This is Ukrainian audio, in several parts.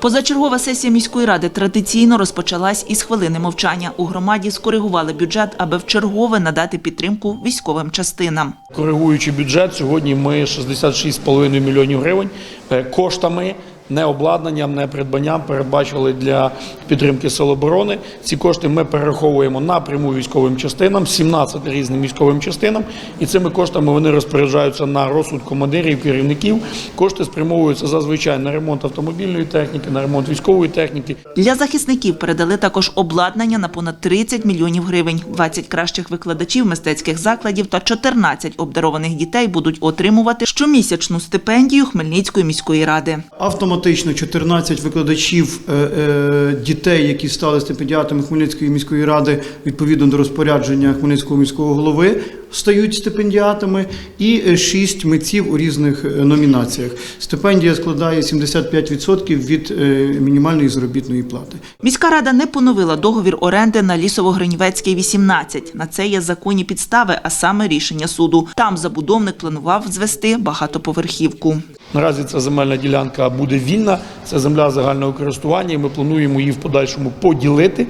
Позачергова сесія міської ради традиційно розпочалась із хвилини мовчання. У громаді скоригували бюджет, аби вчергове надати підтримку військовим частинам. Коригуючи бюджет, сьогодні ми 66,5 мільйонів гривень е, коштами. Не обладнанням, не придбанням передбачили для підтримки Сил оборони. Ці кошти ми перераховуємо напряму військовим частинам, 17 різним військовим частинам, і цими коштами вони розпоряджаються на розсуд командирів, керівників. Кошти спрямовуються зазвичай на ремонт автомобільної техніки, на ремонт військової техніки. Для захисників передали також обладнання на понад 30 мільйонів гривень. 20 кращих викладачів мистецьких закладів та 14 обдарованих дітей будуть отримувати щомісячну стипендію Хмельницької міської ради. Автоматично 14 викладачів е, е, дітей, які стали стипендіатами Хмельницької міської ради відповідно до розпорядження Хмельницького міського голови, стають стипендіатами, і 6 митців у різних е, номінаціях. Стипендія складає 75% від е, мінімальної заробітної плати. Міська рада не поновила договір оренди на Лісово-Гринівецькій 18. На це є законні підстави, а саме рішення суду. Там забудовник планував звести багатоповерхівку. Наразі ця земельна ділянка буде вільна, це земля загального користування, і ми плануємо її в подальшому поділити.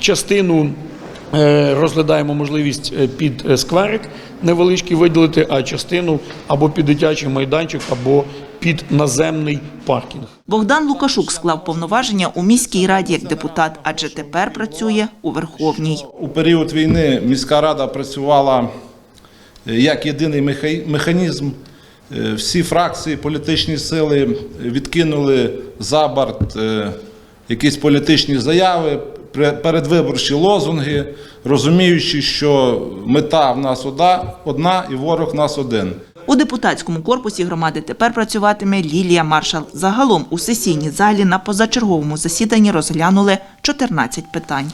Частину е, розглядаємо можливість е, під е, скверик невеличкий виділити, а частину або під дитячий майданчик, або під наземний паркінг. Богдан Лукашук склав повноваження у міській раді як депутат, адже тепер працює у Верховній. У період війни міська рада працювала як єдиний меха- механізм. Е, Всі фракції, політичні сили відкинули за борт е, якісь політичні заяви, передвиборчі лозунги, розуміючи, що мета в нас одна, одна і ворог в нас один. У депутатському корпусі громади тепер працюватиме Лілія Маршал. Загалом у сесійній залі на позачерговому засіданні розглянули 14 питань.